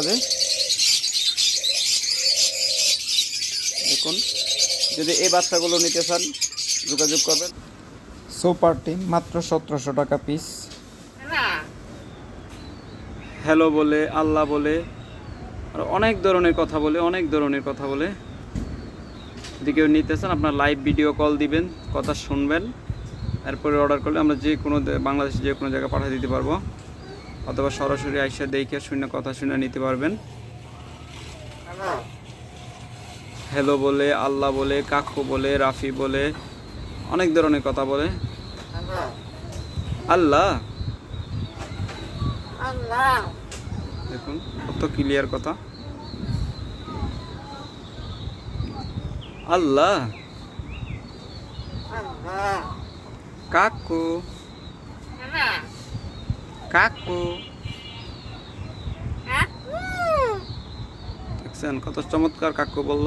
মাঝে দেখুন যদি এই বাচ্চাগুলো নিতে চান যোগাযোগ করবেন। সুপার টিম মাত্র সতেরোশো টাকা পিস হ্যালো বলে আল্লাহ বলে আর অনেক ধরনের কথা বলে অনেক ধরনের কথা বলে। যদি কেউ নিতে চান আপনার লাইভ ভিডিও কল দিবেন কথা শুনবেন। এরপরে অর্ডার করলে আমরা যে কোনো বাংলাদেশে যে কোনো জায়গায় পাঠিয়ে দিতে পারব। অথবা সরাসরি আইসা দেখে শুনে কথা শুনে নিতে পারবেন। হ্যালো বলে আল্লাহ বলে কাকু বলে রাফি বলে অনেক ধরনের কথা বলে। আল্লাহ? দেখুন কত ক্লিয়ার কথা। আল্লাহ? কাকু? কাকু। দেখছেন কত চমৎকার কাকু বলল।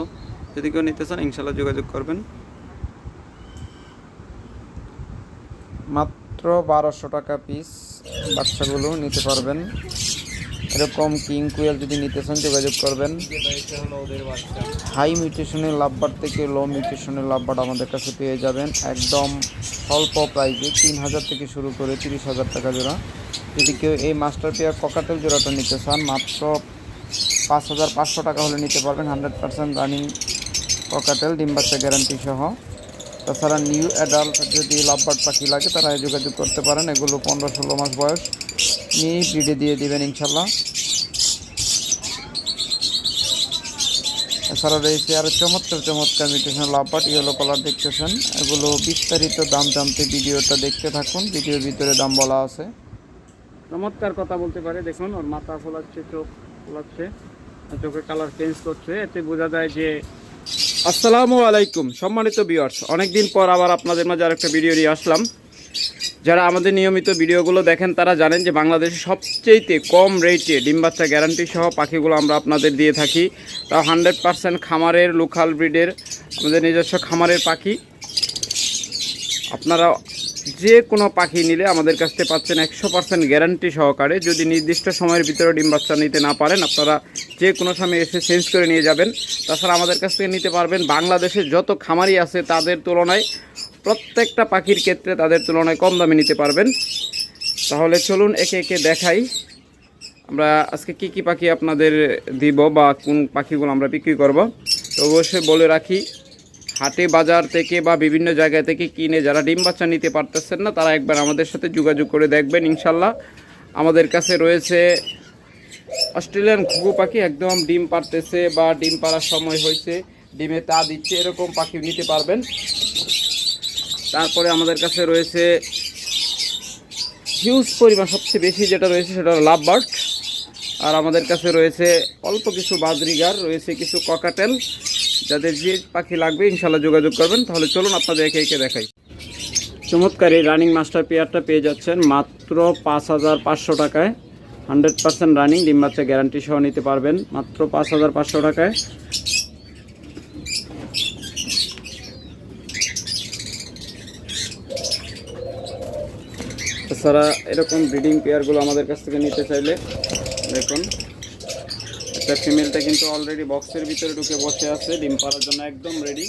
যদি কেউ নিতে চান ইনশাল্লাহ যোগাযোগ করবেন। মাত্র বারোশো টাকা পিস বাচ্চাগুলো নিতে পারবেন। এরকম কিং কুয়েল যদি নিতে চান যোগাযোগ করবেন। হাই মিউটেশনের লাভবার থেকে লো মিউটেশনের লাভবার আমাদের কাছে পেয়ে যাবেন। একদম অল্প প্রাইজে তিন হাজার থেকে শুরু করে তিরিশ হাজার টাকা জোড়া। যদি কেউ এই মাস্টার পেয়ার ককাটেল জোড়াটা নিতে চান, মাত্র পাঁচ হাজার পাঁচশো টাকা হলে নিতে পারবেন, হান্ড্রেড পার্সেন্ট রানিং ককাটেল ডিম বাচ্চা গ্যারান্টি সহ। তাছাড়া নিউ অ্যাডাল্ট যদি লাভবার্ড পাখি লাগে, তারা যোগাযোগ করতে পারেন। এগুলো পনেরো ষোলো মাস বয়স। নিয়ে ব্রিডে দিয়ে দিবেন ইনশাল্লাহ। এছাড়া রয়েছে আরও চমৎকার চমৎকার মিউটেশন লাভবার্ড ইয়েলো কালার দেখতেছেন। এগুলো বিস্তারিত দাম জানতে ভিডিওটা দেখতে থাকুন। ভিডিওর ভিতরে দাম বলা আছে। চমৎকার কথা বলতে পারে। দেখুন, ওর মাথা ফোলাচ্ছে, চোখ ফোলাচ্ছে চোখের কালার চেঞ্জ করছে। এতে বোঝা যায় যে আসসালামু আলাইকুম, সম্মানিত ভিউয়ার্স অনেকদিন পর আবার আপনাদের মাঝে আরেকটা ভিডিও নিয়ে আসলাম। যারা আমাদের নিয়মিত ভিডিওগুলো দেখেন, তারা জানেন যে বাংলাদেশে সবচেয়েতে কম রেটে ডিম বাচ্চা গ্যারান্টি সহ পাখিগুলো আমরা আপনাদের দিয়ে থাকি। তাও হান্ড্রেড পার্সেন্ট খামারের লোকাল ব্রিডের আমাদের নিজস্ব খামারের পাখি। আপনারা যে কোনো পাখি নিলে আমাদের কাছ থেকে পাচ্ছেন একশো পার্সেন্ট গ্যারান্টি সহকারে। যদি নির্দিষ্ট সময়ের ভিতরে ডিম বাচ্চা নিতে না পারেন, আপনারা যে কোনো সময় এসে চেঞ্জ করে নিয়ে যাবেন। তাছাড়া আমাদের কাছ থেকে নিতে পারবেন বাংলাদেশে যত খামারি আছে তাদের তুলনায় প্রত্যেকটা পাখির ক্ষেত্রে তাদের তুলনায় কম দামে নিতে পারবেন। তাহলে চলুন একে একে দেখাই। আমরা আজকে কি কি পাখি আপনাদের দিব বা কোন পাখিগুলো আমরা বিক্রি করব। তো অবশ্যই বলে রাখি হাটে বাজার থেকে বা বিভিন্ন জায়গা থেকে কিনে যারা ডিম বাচ্চা নিতে পারতেছেন না, তারা একবার আমাদের সাথে যোগাযোগ করে দেখবেন ইনশাল্লাহ। আমাদের কাছে রয়েছে অস্ট্রেলিয়ান ঘুঘু পাখি, একদম ডিম পারতেছে বা ডিম পাড়ার সময় হয়েছে, ডিমে তা দিচ্ছে, এরকম পাখি নিতে পারবেন। তারপরে আমাদের কাছে রয়েছে হিউজ পরিমাণ সবচেয়ে বেশি যেটা রয়েছে সেটা লাভ বার্ড আর আমাদের কাছে রয়েছে অল্প কিছু বাদরিগার, রয়েছে কিছু ককাটেল যাদের যে পাখি লাগবে, ইনশাল্লাহ যোগাযোগ করবেন। তাহলে চলুন আপনাদের একে একে দেখাই। চমৎকার এই রানিং মাস্টার পেয়ারটা পেয়ে যাচ্ছেন মাত্র পাঁচ হাজার পাঁচশো টাকায়। হান্ড্রেড পার্সেন্ট রানিং ডিম বাচ্চা গ্যারান্টি সহ নিতে পারবেন। মাত্র পাঁচ হাজার পাঁচশো টাকায়। এছাড়া এরকম ব্রিডিং পেয়ারগুলো আমাদের কাছ থেকে নিতে চাইলে দেখুন। একটা ফিমেলটা কিন্তু অলরেডি বক্সের ভিতরে ঢুকে বসে আছে, ডিম পাড়ার জন্য একদম রেডি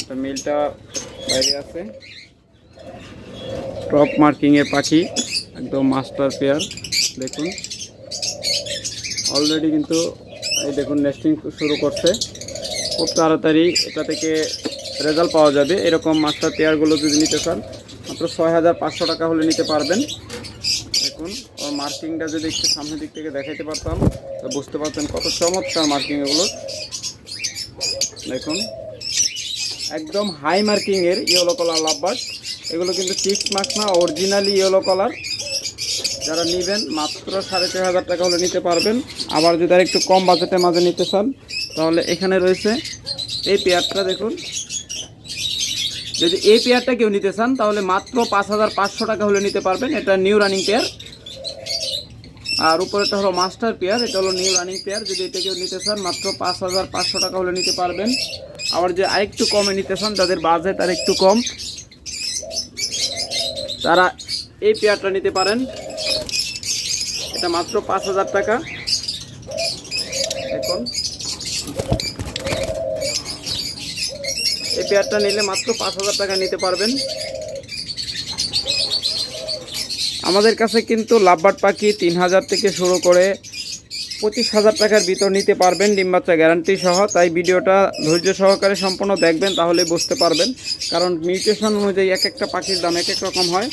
একটা মেলটা বাইরে আছে। টপ মার্কিংয়ের পাখি, একদম মাস্টার পেয়ার দেখুন। অলরেডি কিন্তু, এই দেখুন নেস্টিং শুরু করছে। খুব তাড়াতাড়ি এটা থেকে রেজাল্ট পাওয়া যাবে। এরকম মাস্টার পেয়ারগুলো যদি নিতে চান, মাত্র ছয় হাজার পাঁচশো টাকা হলে নিতে পারবেন। মার্কিংটা যদি একটু সামনের দিক থেকে দেখাইতে পারতাম বুঝতে পারতেন কত চমৎকার মার্কিং এগুলো। দেখুন, একদম হাই মার্কিংয়ের ইয়েলো কালার লাভবার্ড এগুলো কিন্তু সিক্স মার্কস না, অরিজিনালি ইয়েলো কালার। যারা নেবেন, মাত্র সাড়ে ছয় হাজার টাকা হলে নিতে পারবেন। আবার যদি আর একটু কম বাজেটের মাঝে নিতে চান, তাহলে এখানে রয়েছে এই পেয়ারটা, দেখুন। যদি এই পেয়ারটা কেউ নিতে চান, তাহলে মাত্র পাঁচ হাজার পাঁচশো টাকা হলে নিতে পারবেন। এটা নিউ রানিং পেয়ার। আর উপরেটা হলো মাস্টার পেয়ার, এটা হলো নিউ রানিং পেয়ার যদি এটা কেউ নিতে চান, মাত্র পাঁচ হাজার পাঁচশো টাকা হলে নিতে পারবেন। আবার যে আরেকটু কমে নিতে চান, যাদের বাজেট আর একটু কম, তারা এই পেয়ারটা নিতে পারেন। এটা মাত্র পাঁচ হাজার টাকা। এখন এই পেয়ারটা নিলে মাত্র পাঁচ হাজার টাকা নিতে পারবেন। আমাদের কাছে কিন্তু লাভবার্ড পাখি তিন হাজার থেকে শুরু করে পঁচিশ হাজার টাকার ভিতর নিতে পারবেন, ডিম বাচ্চা গ্যারান্টি সহ। তাই ভিডিওটা ধৈর্য সহকারে সম্পূর্ণ দেখবেন, তাহলে বুঝতে পারবেন। কারণ মিউটেশন অনুযায়ী এক একটা পাখির দাম এক এক রকম হয়।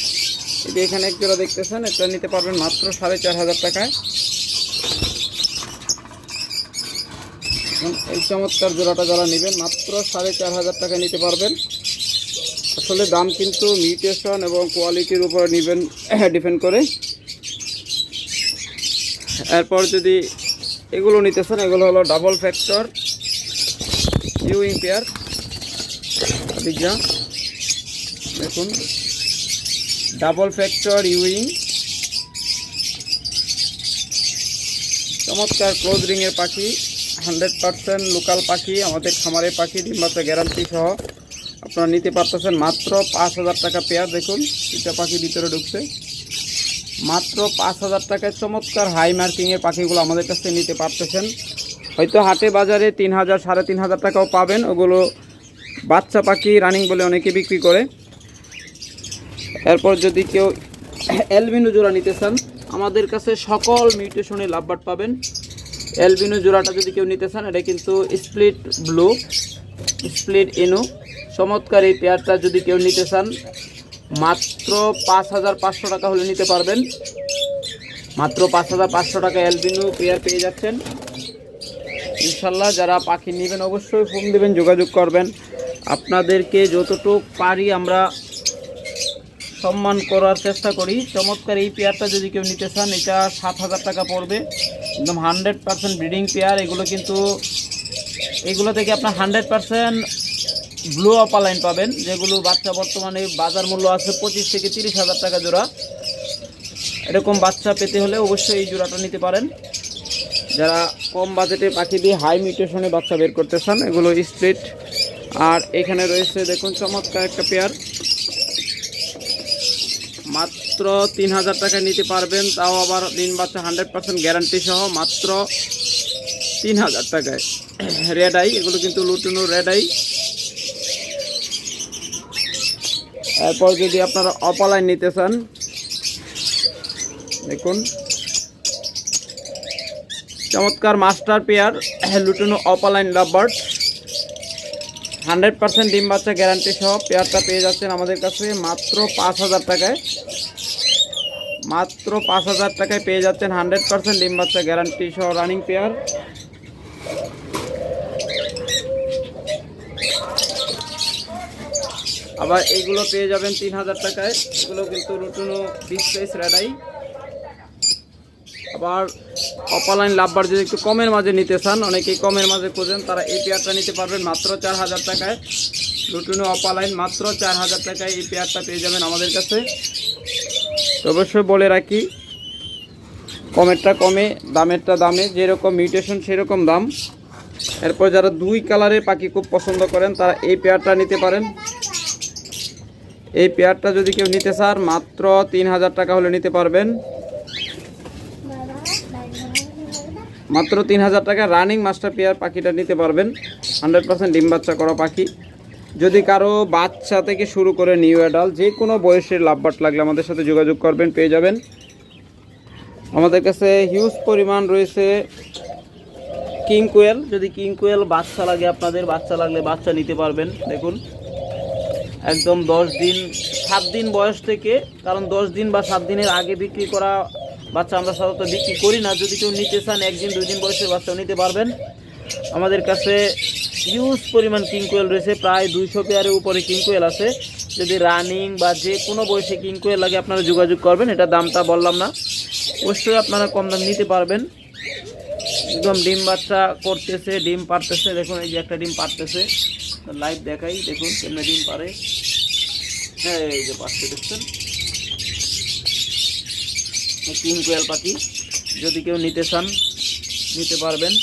যে এখানে এক জোড়া দেখতেছেন, এটা নিতে পারবেন মাত্র সাড়ে চার হাজার টাকায়। এই চমৎকার জোড়াটা যারা নেবেন, মাত্র সাড়ে চার হাজার টাকা নিতে পারবেন। আসলে দাম কিন্তু মিউটেশন এবং কোয়ালিটির উপর নেবেন ডিপেন্ড করে। এরপর যদি এগুলো নিতেছেন, এগুলো হলো ডাবল ফ্যাক্টর ইউইং পেয়ার দিঘা দেখুন ডাবল ফ্যাক্টর ইউইং চমৎকার ক্লোজ রিংয়ের পাখি হান্ড্রেড পার্সেন্ট লোকাল পাখি, আমাদের খামারের পাখি ডিম্বাচ্চা গ্যারান্টি সহ। আপনারা নিতে পারতেছেন মাত্র পাঁচ হাজার টাকা পেয়ার দেখুন দুটা পাখি ভিতরে ঢুকছে। মাত্র পাঁচ হাজার টাকায় চমৎকার হাই মার্কিংয়ের পাখিগুলো আমাদের কাছ নিতে পারতেছেন। হয়তো হাটে বাজারে তিন হাজার, সাড়ে তিন হাজার টাকাও পাবেন। ওগুলো বাচ্চা পাখি রানিং বলে অনেকে বিক্রি করে। এরপর যদি কেউ অ্যালবিনো জোড়া নিতে চান, আমাদের কাছে সকল মিউটেশনের লাভবাট পাবেন। অ্যালবিনো জোড়াটা যদি কেউ নিতে চান, এটা কিন্তু স্প্লিট ব্লু স্প্লিট ইনু চমৎকার এই পেয়ারটা যদি কেউ নিতে চান, মাত্র পাঁচ হাজার পাঁচশো টাকা হলে নিতে পারবেন। মাত্র পাঁচ হাজার পাঁচশো টাকা অ্যালবিনো পেয়ার পেয়ে যাচ্ছেন। ইনশাল্লাহ যারা পাখি নেবেন অবশ্যই ফোন দেবেন, যোগাযোগ করবেন। আপনাদেরকে যতটুক পারি আমরা সম্মান করার চেষ্টা করি। চমৎকার এই পেয়ারটা যদি কেউ নিতে চান, এটা সাত হাজার টাকা পড়বে। একদম হান্ড্রেড পার্সেন্ট ব্রিডিং পেয়ার। এগুলো কিন্তু, এগুলো থেকে আপনার হান্ড্রেড পার্সেন্ট ব্লু অপালাইন পাবেন, যেগুলো বাচ্চা বর্তমানে বাজার মূল্য আছে পঁচিশ থেকে তিরিশ হাজার টাকা জোড়া। এরকম বাচ্চা পেতে হলে অবশ্যই এই জোড়াটা নিতে পারেন। যারা কম বাজেটে পাখি দিয়ে হাই মিউটেশনে বাচ্চা বের করতে চান, এগুলো স্ট্রিট আর এখানে রয়েছে দেখুন, চমৎকার একটা পেয়ার মাত্র তিন হাজার টাকা নিতে পারবেন, তাও আবার দিন বাচ্চা হান্ড্রেড পার্সেন্ট গ্যারান্টি সহ মাত্র তিন হাজার টাকায়। রেড আই এগুলো কিন্তু লুটুনো রেড আই এরপর যদি আপনারা অপালাইন নিতে চান, দেখুন। চমৎকার master pair, lutino opaline lovebird hundred percent ডিম বাচ্চা গ্যারান্টি সহ পেয়ারটা পেয়ে যাচ্ছেন আমাদের কাছে মাত্র পাঁচ হাজার টাকায়। মাত্র পাঁচ হাজার টাকায় পেয়ে যাচ্ছেন হান্ড্রেড পার্সেন্ট ডিম বাচ্চা গ্যারান্টি সহ রানিং পেয়ার। আবার এইগুলো পেয়ে যাবেন তিন হাজার টাকায়। এগুলো কিন্তু নতুন বিশ সাইজ রেডাই আবার অপালাইন লাভবার যদি একটু কমের মাঝে নিতে চান, অনেকেই কমের মাঝে খোঁজেন, তারা এই পেয়ারটা নিতে পারবেন মাত্র চার হাজার টাকায়। লুটুনো অপালাইন মাত্র চার হাজার টাকায় এই পেয়ারটা পেয়ে যাবেন আমাদের কাছে। অবশ্যই বলে রাখি, কমেরটা কমে, দামেরটা দামে, যেরকম মিউটেশন সেরকম দাম। এরপর যারা দুই কালারের পাখি খুব পছন্দ করেন, তারা এই পেয়ারটা নিতে পারেন। এই পেয়ারটা যদি কেউ নিতে চান, মাত্র তিন হাজার টাকা হলে নিতে পারবেন। মাত্র তিন হাজার টাকা রানিং মাস্টার পেয়ার পাখিটা নিতে পারবেন। হান্ড্রেড পার্সেন্ট ডিম বাচ্চা করা পাখি। যদি কারও বাচ্চা থেকে শুরু করে নিউ অ্যাডাল যে কোনো বয়সের লাভবাট লাগলে আমাদের সাথে যোগাযোগ করবেন, পেয়ে যাবেন। আমাদের কাছে হিউজ পরিমাণ রয়েছে কিং কোয়েল যদি কিং কোয়েল বাচ্চা লাগে আপনাদের, বাচ্চা লাগলে বাচ্চা নিতে পারবেন। দেখুন। একদম দশ দিন, সাত দিন বয়স থেকে, কারণ দশ দিন বা সাত দিনের আগে বিক্রি করা বাচ্চা আমরা সাধারণত বিক্রি করি না। যদি কেউ নিতে চান একদিন দুই দিন বয়সের বাচ্চাও নিতে পারবেন। আমাদের কাছে হিউজ পরিমাণ কিংকোয়েল রয়েছে, প্রায় দুইশো পেয়ারের উপরে কিংকোয়েল আছে। যদি রানিং বা যে কোনো বয়সে কিংকোয়েল লাগে, আপনারা যোগাযোগ করবেন, এটা দামটা বললাম না। অবশ্যই আপনারা কম দাম নিতে পারবেন। একদম ডিম বাচ্চা করতেছে, ডিম পারতেছে দেখুন এই যে একটা ডিম পারতেছে লাইভ দেখাই, দেখুন, কেমনে ডিম পারে। হ্যাঁ এই যে পাচ্ছে, দেখছেন? তিন কোয়াল পাখি, যদি কেউ নিতে চান, নিতে পারবেন।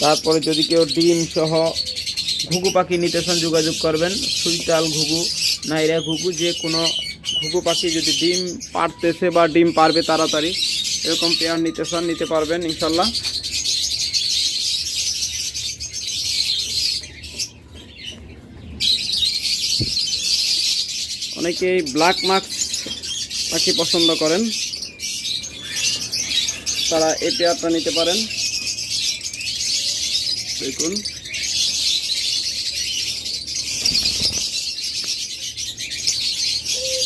তারপরে যদি কেউ ডিম সহ ঘুঘু পাখি নিতে চান, যোগাযোগ করবেন। সুইটাল ঘুঘু, নাইরা ঘুঘু, যে কোনো ঘুঘু পাখি যদি ডিম পারতেছে বা ডিম পারবে তাড়াতাড়ি, এরকম পেয়ার নিতে চান, নিতে পারবেন, ইনশাল্লাহ। অনেকেই ব্ল্যাক মার্কস পাখি পছন্দ করেন। তারা এই পেয়ারটা নিতে পারেন। দেখুন।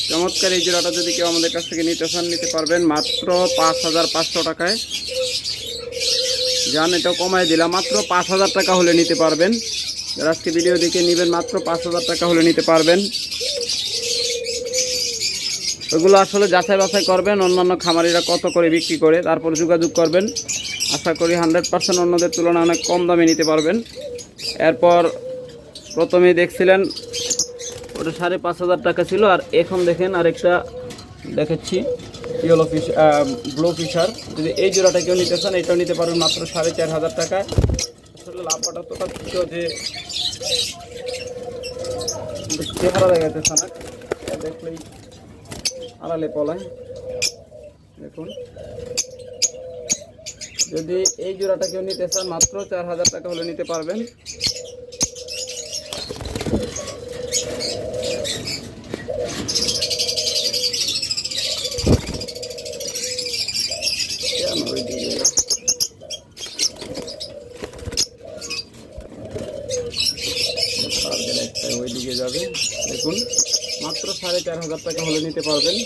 চমৎকার এই জোড়াটা যদি কেউ আমাদের কাছ থেকে নিতে চান, নিতে পারবেন মাত্র পাঁচ হাজার পাঁচশো টাকায়। যান এটা কমাই দিলাম। মাত্র পাঁচ হাজার টাকা হলে নিতে পারবেন। আজকে ভিডিও দেখে নেবেন, মাত্র পাঁচ হাজার টাকা হলে নিতে পারবেন। ওগুলো আসলে যাচাই বাছাই করবেন, অন্যান্য খামারিরা কত করে বিক্রি করে, তারপর যোগাযোগ করবেন। আশা করি হান্ড্রেড পার্সেন্ট অন্যদের তুলনায় অনেক কম দামে নিতে পারবেন। এরপর প্রথমেই দেখছিলেন, ওটা সাড়ে পাঁচ হাজার টাকা ছিল, আর এখন দেখেন আরেকটা দেখাচ্ছি ইয়েলো ফিশ ব্লু ফিশার। যদি এই জোড়াটা কেউ নিতে চান, এটাও নিতে পারবেন মাত্র সাড়ে চার হাজার টাকায়। আসলে লাভটা তো ছিল যে চেহারা দেখাতেছে না। এটা দেখলেই আড়ালে পলায়। দেখুন। যদি এই জোড়াটা কেউ নিতে চান মাত্র চার হাজার টাকা হলে নিতে পারবেন। ওইদিকে যাবে। দেখুন। মাত্র সাড়ে চার হাজার টাকা হলে নিতে পারবেন।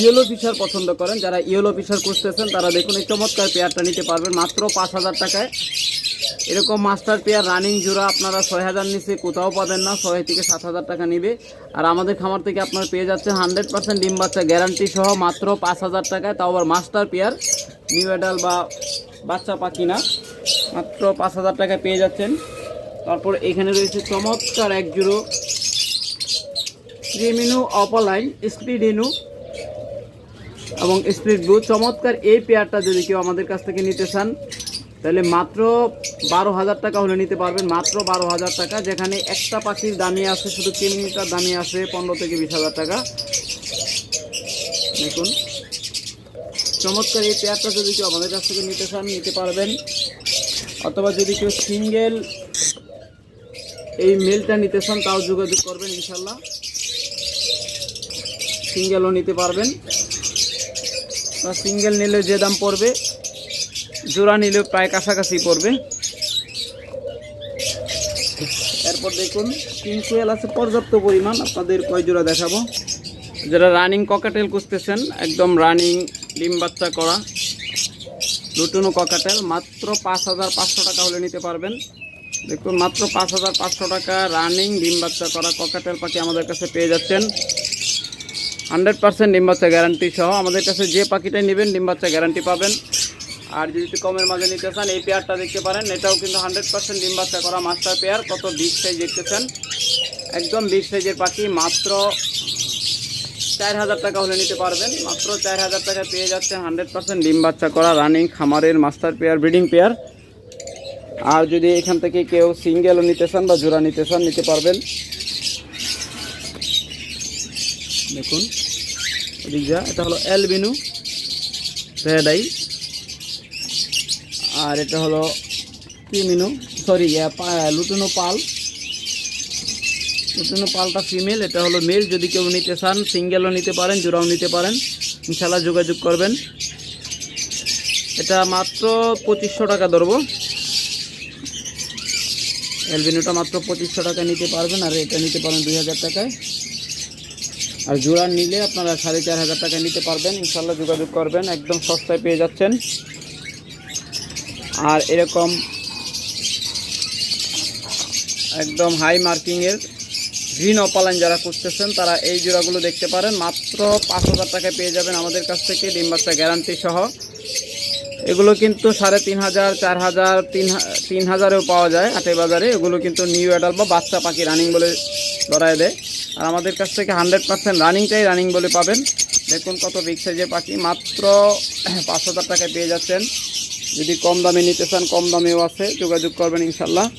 ইয়েলো ফিশার পছন্দ করেন। যারা ইয়েলো ফিশার খুঁজতেছেন, তারা দেখুন এই চমৎকার পেয়ারটা নিতে পারবেন, মাত্র পাঁচ হাজার টাকায়। এরকম মাস্টার পেয়ার রানিং জোড়া, আপনারা ছয় হাজার নিচে কোথাও পাবেন না, ছয় থেকে সাত হাজার টাকা নিবে। আর আমাদের খামার থেকে আপনারা পেয়ে যাচ্ছেন হান্ড্রেড পার্সেন্ট ডিম বাচ্চা গ্যারান্টি সহ মাত্র পাঁচ হাজার টাকায়। তাও আবার মাস্টার পেয়ার, নিউ এডাল বা বাচ্চা পাখি না, মাত্র পাঁচ হাজার টাকায় পেয়ে যাচ্ছেন। তারপর এখানে রয়েছে চমৎকার এক জুড়ো ক্রিমিনু অপালাইন, স্পিড ইনু এবং স্প্লিট ব্লু। চমৎকার এই পেয়ারটা যদি কেউ আমাদের কাছ থেকে নিতে চান, তাহলে মাত্র বারো হাজার টাকা হলে নিতে পারবেন, মাত্র বারো হাজার টাকা, যেখানে একটা পাখির দামি আছে, শুধু কিমিটার দামি আছে, পনেরো থেকে বিশ হাজার টাকা। দেখুন। চমৎকার এই পেয়ারটা যদি কেউ আমাদের কাছ থেকে নিতে চান, নিতে পারবেন। অথবা যদি কেউ সিঙ্গেল এই মেলটা নিতে চান, তাও যোগাযোগ করবেন ইনশাল্লাহ। সিঙ্গেলও নিতে পারবেন। সিঙ্গেল নিলে যে দাম পড়বে, জোড়া নিলেও প্রায় কাছাকাছি পড়বে। এরপর দেখুন কিংকুয়েল আছে, পর্যাপ্ত পরিমাণ। আপনাদের কয় জোড়া দেখাবো? যারা রানিং ককাটেল খুঁজতেছেন, একদম রানিং ডিম বাচ্চা করা, লুটুনো ককাটেল মাত্র পাঁচ হাজার পাঁচশো টাকা হলে নিতে পারবেন। দেখুন, মাত্র পাঁচ হাজার পাঁচশো টাকা রানিং ডিম বাচ্চা করা ককাটেল পাখি আমাদের কাছে পেয়ে যাচ্ছেন। হান্ড্রেড পার্সেন্ট ডিম বাচ্চা গ্যারান্টি সহ আমাদের কাছে যে পাখিটাই নেবেন, ডিম বাচ্চা গ্যারান্টি পাবেন। আর যদি একটু কমের মাঝে নিতে চান, এই পেয়ারটা দেখতে পারেন, এটাও কিন্তু হান্ড্রেড পার্সেন্ট ডিম বাচ্চা করা মাস্টার পেয়ার, কত বিগ সাইজ দেখতেছেন। একদম বিগ সাইজের পাখি, মাত্র চার হাজার টাকা হলে নিতে পারবেন। মাত্র চার হাজার টাকা পেয়ে যাচ্ছেন হান্ড্রেড পার্সেন্ট ডিম বাচ্চা করা রানিং খামারের মাস্টার পেয়ার, ব্রিডিং পেয়ার। আর যদি এখান থেকে কেউ সিঙ্গেলও নিতে চান বা জোড়া নিতে চান, নিতে পারবেন। দেখুন যা, এটা হলো অ্যালবিনু রেডাই আর এটা হলো কিমিনু সরি লুটুনো পাল। লুটুনো পালটা ফিমেল, এটা হলো মেল। যদি কেউ নিতে চান, সিঙ্গেলও নিতে পারেন, জোড়াও নিতে পারেন ইনশাল্লাহ যোগাযোগ করবেন। এটা মাত্র পঁচিশশো টাকা ধরবো। অ্যালবিনোটা মাত্র পঁচিশশো টাকা নিতে পারবেন আর এটা নিতে পারেন দুই হাজার টাকায়। আর জোড়া নিলে আপনারা সাড়ে চার হাজার টাকা নিতে পারবেন ইনশাল্লাহ যোগাযোগ করবেন, একদম সস্তায় পেয়ে যাচ্ছেন। আর এরকম একদম হাই মার্কিংয়ের গ্রিন অপালাইন যারা করতেছেন তারা এই জোড়াগুলো দেখতে পারেন। মাত্র পাঁচ হাজার টাকায় পেয়ে যাবেন আমাদের কাছ থেকে, ডিম গ্যারান্টি সহ। এগুলো কিন্তু সাড়ে তিন হাজার, চার হাজার, তিন তিন হাজারেও পাওয়া যায় হাটে বাজারে। এগুলো কিন্তু নিউ অ্যাডাল বা বাচ্চা পাখি রানিং বলে ধরায় দেয়। আর আমাদের কাছ থেকে হান্ড্রেড পার্সেন্ট রানিংটাই রানিং বলে পাবেন। দেখুন কত বিগ সাইজের পাখি। মাত্র পাঁচ হাজার টাকায় পেয়ে যাচ্ছেন। যদি কম দামে নিতে চান, কম দামেও আছে। যোগাযোগ করবেন ইনশাল্লাহ।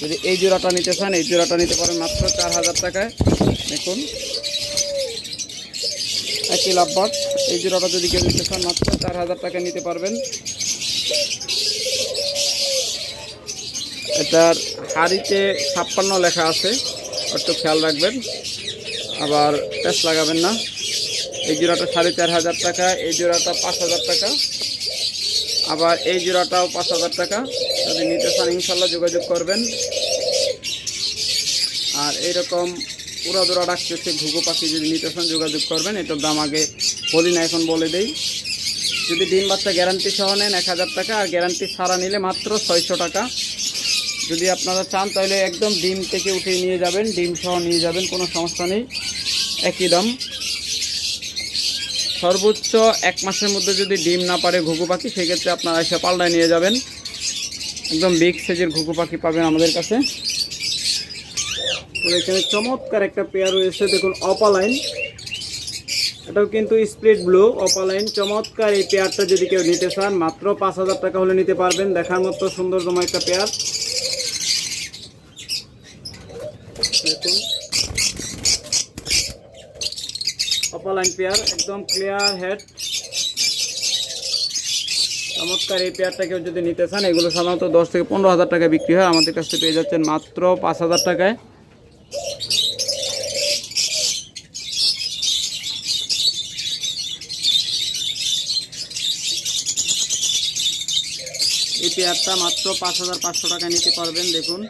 যদি এই জোড়াটা নিতে চান, এই জোড়াটা নিতে পারেন মাত্র চার হাজার টাকায়। দেখুন। একই লাভবাট এই জোড়াটা যদি কেউ নিতে চান মাত্র, চার হাজার টাকা নিতে পারবেন। এটার হাড়িতে ছাপ্পান্ন লেখা আছে, একটু খেয়াল রাখবেন। আবার প্যাস লাগাবেন না। এই জোড়াটা সাড়ে চার হাজার টাকা, এই জোড়াটা পাঁচ হাজার টাকা। আবার এই জোড়াটাও পাঁচ হাজার টাকা। যদি নিতে চান, ইনশাল্লাহ যোগাযোগ করবেন। আর এইরকম পুরা দোড়া রাখতেছে ঘুঘু পাখি যদি নিতে চান, যোগাযোগ করবেন। এটার দাম আগে বলি না এখন বলে দেই, যদি ডিম বাচ্চা গ্যারান্টি সহ নেন এক হাজার টাকা, আর গ্যারান্টি ছাড়া নিলে মাত্র ছয়শো টাকা। যদি আপনারা চান, তাহলে একদম ডিম থেকে উঠিয়ে নিয়ে যাবেন, ডিম সহ নিয়ে যাবেন, কোনো সমস্যা নেই। একই দাম। সর্বোচ্চ এক মাসের মধ্যে যদি ডিম না পারে ঘুঘু পাখি, সেক্ষেত্রে আপনারা এসে পাল্টায় নিয়ে যাবেন। একদম বিগ সাইজের ঘুঘু পাখি পাবেন আমাদের কাছে। এখানে চমৎকার একটা পেয়ার রয়েছে, দেখুন, অপালাইন। এটাও কিন্তু স্প্লিট ব্লু, অপালাইন, চমৎকার এই পেয়ারটা যদি কেউ নিতে চান, মাত্র পাঁচ হাজার টাকা হলে নিতে পারবেন। দেখার মতো সুন্দর সুন্দরতম একটা পেয়ার অপালাইন পেয়ার, একদম ক্লিয়ার হেড চমৎকার এই পেয়ারটা কেউ যদি নিতে চান, এগুলো সাধারণত দশ থেকে পনেরো হাজার টাকা বিক্রি হয়। আমাদের কাছ থেকে পেয়ে যাচ্ছেন মাত্র পাঁচ হাজার টাকায় এই পেয়ারটা মাত্র পাঁচ হাজার পাঁচশো টাকা নিতে পারবেন দেখুন।